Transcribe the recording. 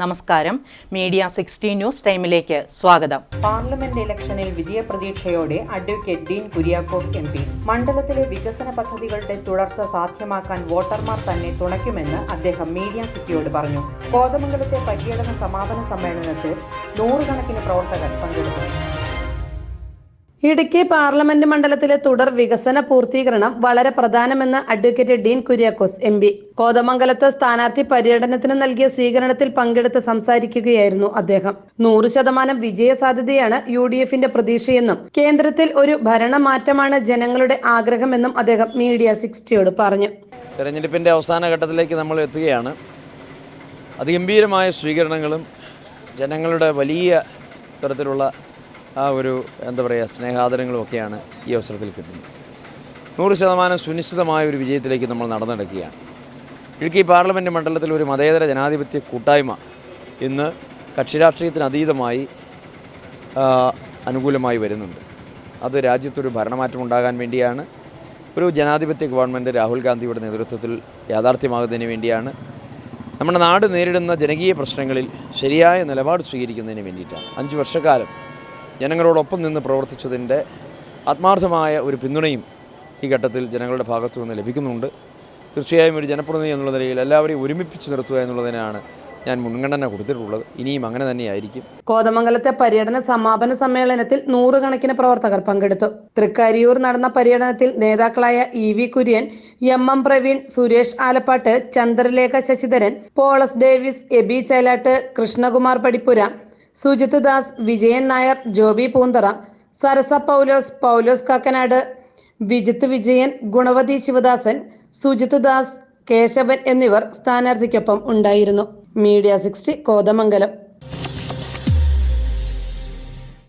നമസ്കാരം. Media sixty news ടൈമിലേക്ക് സ്വാഗതം. പാർലമെന്റ് ഇലക്ഷനിൽ വിജയപ്രതീക്ഷയോടെ advocate Dean Kuriakose M P. മണ്ഡലത്തിലെ വികസന പദ്ധതികളുടെ തുടർച്ച സാധ്യമാക്കാൻ വോട്ടർമാർ തന്നെ തുണയ്ക്കുമെന്ന് അദ്ദേഹം മീഡിയ സിറ്റിയോട് പറഞ്ഞു. കോതമംഗലത്തെ പര്യടന സമാപന സമ്മേളനത്തിൽ നൂറുകണക്കിന് പ്രവർത്തകർ പങ്കെടുത്തു. ഇടുക്കി പാർലമെന്റ് മണ്ഡലത്തിലെ തുടർ വികസന പൂർത്തീകരണം വളരെ പ്രധാനമെന്ന് advocate Dean Kuriakose M P. കോതമംഗലത്ത് സ്ഥാനാർത്ഥി പര്യടനത്തിന് നൽകിയ സ്വീകരണത്തിൽ പങ്കെടുത്ത് സംസാരിക്കുകയായിരുന്നു അദ്ദേഹം. നൂറ് ശതമാനം വിജയ സാധ്യതയാണ് യു ഡി എഫിന്റെ പ്രതീക്ഷയെന്നും കേന്ദ്രത്തിൽ ഒരു ഭരണമാറ്റമാണ് ജനങ്ങളുടെ ആഗ്രഹമെന്നും അദ്ദേഹം മീഡിയ സിക്സ്റ്റിയോട് പറഞ്ഞു. തെരഞ്ഞെടുപ്പിന്റെ അവസാന ഘട്ടത്തിലേക്ക് നമ്മൾ എത്തുകയാണ്. അതിഗംഭീരമായ സ്വീകരണങ്ങളും ജനങ്ങളുടെ വലിയ തരത്തിലുള്ള ആ ഒരു എന്താ പറയുക സ്നേഹാദരങ്ങളും ഒക്കെയാണ് ഈ അവസരത്തിൽ കിട്ടുന്നത്. നൂറ് ശതമാനം സുനിശ്ചിതമായ ഒരു വിജയത്തിലേക്ക് നമ്മൾ നടന്നെടുക്കുകയാണ്. ഇടുക്കി പാർലമെന്റ് മണ്ഡലത്തിൽ ഒരു മതേതര ജനാധിപത്യ കൂട്ടായ്മ ഇന്ന് കക്ഷിരാഷ്ട്രീയത്തിന് അതീതമായി അനുകൂലമായി വരുന്നുണ്ട്. അത് രാജ്യത്തൊരു ഭരണമാറ്റം ഉണ്ടാകാൻ വേണ്ടിയാണ്. ഒരു ജനാധിപത്യ ഗവൺമെന്റ് രാഹുൽ ഗാന്ധിയുടെ നേതൃത്വത്തിൽ യാഥാർത്ഥ്യമാകുന്നതിന് വേണ്ടിയാണ്. നമ്മുടെ നാട് നേരിടുന്ന ജനകീയ പ്രശ്നങ്ങളിൽ ശരിയായ നിലപാട് സ്വീകരിക്കുന്നതിന് വേണ്ടിയിട്ടാണ്. അഞ്ച് വർഷക്കാലം ജനങ്ങളോടൊപ്പം നിന്ന് പ്രവർത്തിച്ചതിന്റെ ആത്മാർത്ഥമായ ഒരു പിന്തുണയും ഈ ഘട്ടത്തിൽ ജനങ്ങളുടെ ഭാഗത്തു നിന്ന് ലഭിക്കുന്നുണ്ട്. തീർച്ചയായും ഒരു ജനപ്രതിനിധി എന്നുള്ള നിലയിൽ എല്ലാവരെയും ഒരുമിപ്പിച്ച് നിർത്തുക എന്നുള്ളതിനാണ് ഞാൻ മുൻഗണന കൊടുത്തിട്ടുള്ളത്. ഇനിയും അങ്ങനെ തന്നെയായിരിക്കും. കോതമംഗലത്തെ പര്യടന സമാപന സമ്മേളനത്തിൽ നൂറുകണക്കിന് പ്രവർത്തകർ പങ്കെടുത്തു. തൃക്കരിയൂർ നടന്ന പര്യടനത്തിൽ നേതാക്കളായ E V Kurian M M Praveen Suresh Alappatt Chandralekha Sasidharan Paulose Davis Abi Chailatt Krishnakumar Padippura Sujith Das Vijayan Nair Joby Poonthara Sarasa Paulose Paulose Kakkanad Vijith Vijayan Gunavathi Sivadasan Sujith Das Kesavan എന്നിവർ സ്ഥാനാർത്ഥിക്കൊപ്പം ഉണ്ടായിരുന്നു. Media sixty Kothamangalam.